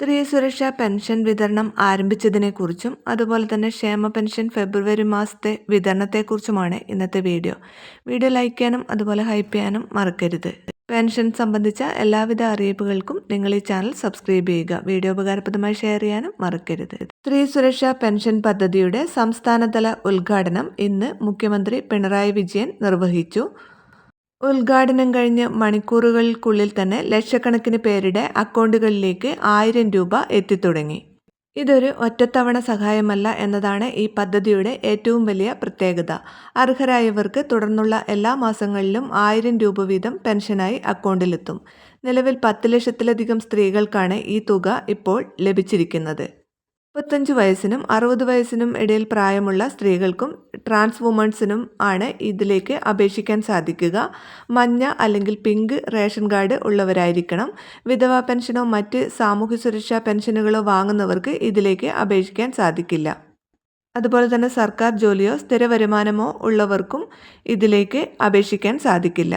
സ്ത്രീ സുരക്ഷാ പെൻഷൻ വിതരണം ആരംഭിച്ചതിനെക്കുറിച്ചും അതുപോലെ തന്നെ ക്ഷേമ പെൻഷൻ ഫെബ്രുവരി മാസത്തെ വിതരണത്തെക്കുറിച്ചുമാണ് ഇന്നത്തെ വീഡിയോ. വീഡിയോ ലൈക്ക് ചെയ്യാനും അതുപോലെ ഹൈപ്പ് ചെയ്യാനും മറക്കരുത്. പെൻഷൻ സംബന്ധിച്ച എല്ലാവിധ അറിയിപ്പുകൾക്കും നിങ്ങൾ ഈ ചാനൽ സബ്സ്ക്രൈബ് ചെയ്യുക. വീഡിയോ ഉപകാരപ്രദമായി ഷെയർ ചെയ്യാനും മറക്കരുത്. സ്ത്രീ സുരക്ഷാ പെൻഷൻ പദ്ധതിയുടെ സംസ്ഥാനതല ഉദ്ഘാടനം ഇന്ന് മുഖ്യമന്ത്രി പിണറായി വിജയൻ നിർവഹിച്ചു. ഉദ്ഘാടനം കഴിഞ്ഞ് മണിക്കൂറുകൾക്കുള്ളിൽ തന്നെ ലക്ഷക്കണക്കിന് പേരുടെ അക്കൗണ്ടുകളിലേക്ക് ആയിരം രൂപ എത്തിത്തുടങ്ങി. ഇതൊരു ഒറ്റത്തവണ സഹായമല്ല എന്നതാണ് ഈ പദ്ധതിയുടെ ഏറ്റവും വലിയ പ്രത്യേകത. അർഹരായവർക്ക് തുടർന്നുള്ള എല്ലാ മാസങ്ങളിലും ആയിരം രൂപ വീതം പെൻഷനായി അക്കൗണ്ടിലെത്തും. നിലവിൽ പത്ത് ലക്ഷത്തിലധികം സ്ത്രീകൾക്കാണ് ഈ തുക ഇപ്പോൾ ലഭിച്ചിരിക്കുന്നത്. മുപ്പത്തഞ്ച് വയസ്സിനും അറുപത് വയസ്സിനും ഇടയിൽ പ്രായമുള്ള സ്ത്രീകൾക്കും ട്രാൻസ് വുമൺസിനും ആണ് ഇതിലേക്ക് അപേക്ഷിക്കാൻ സാധിക്കുക. മഞ്ഞ അല്ലെങ്കിൽ പിങ്ക് റേഷൻ കാർഡ് ഉള്ളവരായിരിക്കണം. വിധവാ പെൻഷനോ മറ്റ് സാമൂഹ്യ സുരക്ഷാ പെൻഷനുകളോ വാങ്ങുന്നവർക്ക് ഇതിലേക്ക് അപേക്ഷിക്കാൻ സാധിക്കില്ല. അതുപോലെ തന്നെ സർക്കാർ ജോലിയോ സ്ഥിര വരുമാനമോ ഉള്ളവർക്കും ഇതിലേക്ക് അപേക്ഷിക്കാൻ സാധിക്കില്ല.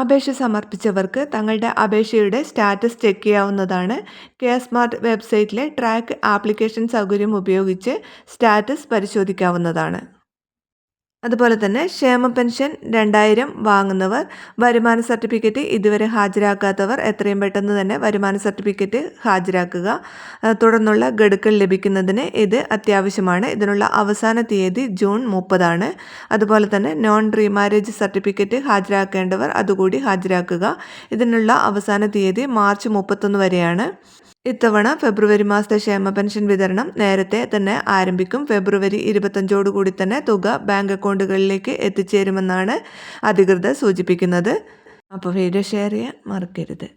അപേക്ഷ സമർപ്പിച്ചവർക്ക് തങ്ങളുടെ അപേക്ഷയുടെ സ്റ്റാറ്റസ് ചെക്ക് ചെയ്യാവുന്നതാണ്. കെ സ്മാർട്ട് വെബ്സൈറ്റിലെ ട്രാക്ക് ആപ്ലിക്കേഷൻ സൗകര്യം ഉപയോഗിച്ച് സ്റ്റാറ്റസ് പരിശോധിക്കാവുന്നതാണ്. അതുപോലെ തന്നെ ക്ഷേമ പെൻഷൻ രണ്ടായിരം വാങ്ങുന്നവർ വരുമാന സർട്ടിഫിക്കറ്റ് ഇതുവരെ ഹാജരാക്കാത്തവർ എത്രയും പെട്ടെന്ന് തന്നെ വരുമാന സർട്ടിഫിക്കറ്റ് ഹാജരാക്കുക. തുടർന്നുള്ള ഗഡുക്കൾ ലഭിക്കുന്നതിന് ഇത് അത്യാവശ്യമാണ്. ഇതിനുള്ള അവസാന തീയതി ജൂൺ മുപ്പതാണ്. അതുപോലെ തന്നെ നോൺ റീമാരേജ് സർട്ടിഫിക്കറ്റ് ഹാജരാക്കേണ്ടവർ അതുകൂടി ഹാജരാക്കുക. ഇതിനുള്ള അവസാന തീയതി മാർച്ച് മുപ്പത്തൊന്ന് വരെയാണ്. ഇത്തവണ ഫെബ്രുവരി മാസത്തെ ക്ഷേമ പെൻഷൻ വിതരണം നേരത്തെ തന്നെ ആരംഭിക്കും. ഫെബ്രുവരി ഇരുപത്തഞ്ചോടുകൂടി തന്നെ തുക ബാങ്ക് അക്കൗണ്ടുകളിലേക്ക് എത്തിച്ചേരുമെന്നാണ് അധികൃതർ സൂചിപ്പിക്കുന്നത്. അപ്പോൾ വീഡിയോ ഷെയർ ചെയ്യാൻ മറക്കരുത്.